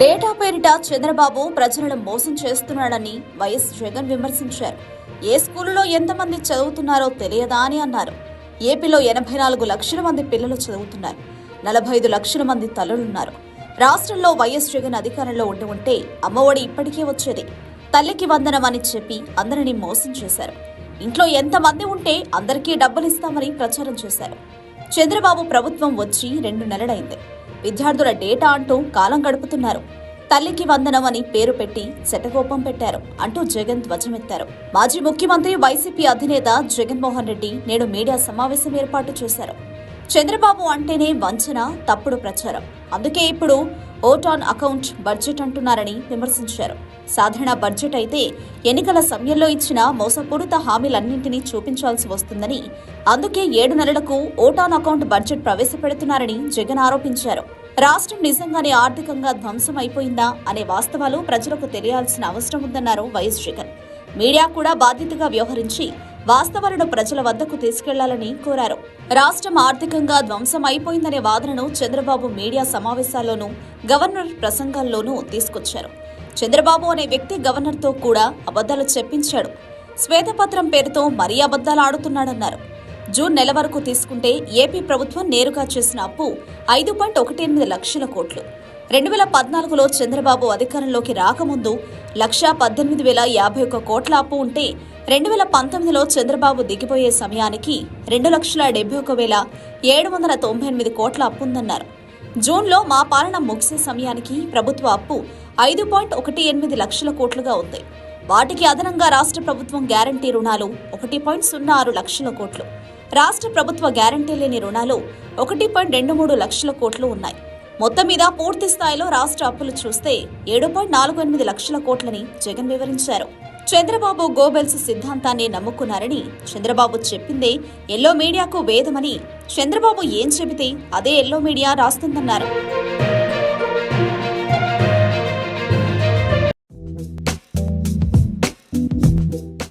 Data పేరిట చంద్రబాబు ప్రజలను మోసం చేస్తున్నాడని వైఎస్ జగన్ విమర్శించారు. ఏ స్కూలులో ఎంతమంది చదువుతున్నారో తెలియదా అని అన్నారు. ఏపీలో ఎనభై నాలుగు లక్షల మంది పిల్లలు చదువుతున్నారు. నలభై ఐదు లక్షల మంది తల్లులున్నారు. రాష్ట్రంలో వైఎస్ జగన్ అధికారంలో ఉండి ఉంటే అమ్మఒడి ఇప్పటికే వచ్చేది. తల్లికి వందనం అని చెప్పి అందరినీ మోసం చేశారు. ఇంట్లో ఎంతమంది ఉంటే అందరికీ డబ్బులు ఇస్తామని ప్రచారం చేశారు. చంద్రబాబు ప్రభుత్వం వచ్చి రెండు నెలలైంది. విద్యార్థుల డేటా అంటూ కాలం గడుపుతున్నారు. తల్లికి వందనం అని పేరు పెట్టి శటకోపం పెట్టారు అంటూ జగన్ ధ్వజమెత్తారు. మాజీ ముఖ్యమంత్రి వైసీపీ అధినేత జగన్మోహన్ రెడ్డి నేడు మీడియా సమావేశం ఏర్పాటు చేశారు. చంద్రబాబు అంటేనే వంచన తప్పుడు ప్రచారం. అందుకే ఇప్పుడు ఓట్ ఆన్ అకౌంట్ బడ్జెట్ అంటున్నారని విమర్శించారు. సాధారణ బడ్జెట్ అయితే ఎన్నికల సమయంలో ఇచ్చిన మోసపూరిత హామీలన్నింటినీ చూపించాల్సి వస్తుందని అందుకే ఏడు నెలలకు ఓట్ ఆన్ అకౌంట్ బడ్జెట్ ప్రవేశపెడుతున్నారని జగన్ ఆరోపించారు. రాష్ట్రం నిజంగానే ఆర్థికంగా ధ్వంసం అయిపోయిందా అనే వాస్తవాలు ప్రజలకు తెలియాల్సిన అవసరం ఉందన్నారు వైఎస్ జగన్. మీడియా కూడా బాధ్యతగా వ్యవహరించి వాస్తవాలను ప్రజల వద్దకు తీసుకెళ్ళాలని కోరారు. రాష్ట్రం ఆర్థికంగా ధ్వంసం అయిపోయిందనే వాదనను చంద్రబాబు మీడియా సమావేశాల్లోనూ గవర్నర్ ప్రసంగాల్లోనూ తీసుకొచ్చారు. చంద్రబాబు అనే వ్యక్తి గవర్నర్తో కూడా అబద్ధాలు చెప్పించాడు. శ్వేతపత్రం పేరుతో మరీ అబద్ధాలు ఆడుతున్నాడన్నారు. జూన్ నెల వరకు తీసుకుంటే ఏపీ ప్రభుత్వం నేరుగా చేసిన అప్పు ఐదు పాయింట్ ఒకటి ఎనిమిది లక్షల కోట్లు. రెండు వేల పద్నాలుగులో చంద్రబాబు అధికారంలోకి రాకముందు లక్షా పద్దెనిమిది వేల యాభై ఒక్క కోట్ల అప్పు ఉంటే రెండు వేల పంతొమ్మిదిలో చంద్రబాబు దిగిపోయే సమయానికి రెండు లక్షల డెబ్బై ఒక వేల ఏడు వందల తొంభై ఎనిమిది కోట్ల అప్పు ఉందన్నారు. జూన్లో మా పాలన ముగిసే సమయానికి ప్రభుత్వ అప్పు ఐదు పాయింట్ ఒకటి ఎనిమిది లక్షల కోట్లుగా ఉంది. వాటికి అదనంగా రాష్ట్ర ప్రభుత్వం గ్యారంటీ రుణాలు ఒకటి పాయింట్ సున్నా ఆరు లక్షల కోట్లు. రాష్ట్ర ప్రభుత్వ గ్యారంటీ లేని రుణాలు ఒకటి పాయింట్ రెండు మూడు లక్షల కోట్లు ఉన్నాయి. మొత్తం మీద పూర్తి స్థాయిలో రాష్ట్ర అప్పులు చూస్తే ఏడు పాయింట్ నాలుగు ఎనిమిది లక్షల కోట్లని జగన్ వివరించారు. చంద్రబాబు గోబెల్స్ సిద్ధాంతాన్ని నమ్ముకున్నారని చంద్రబాబు చెప్పిందే ఎల్లో మీడియాకు వేదమని చంద్రబాబు ఏం చెబితే అదే ఎల్లో మీడియా రాస్తుందన్నారు.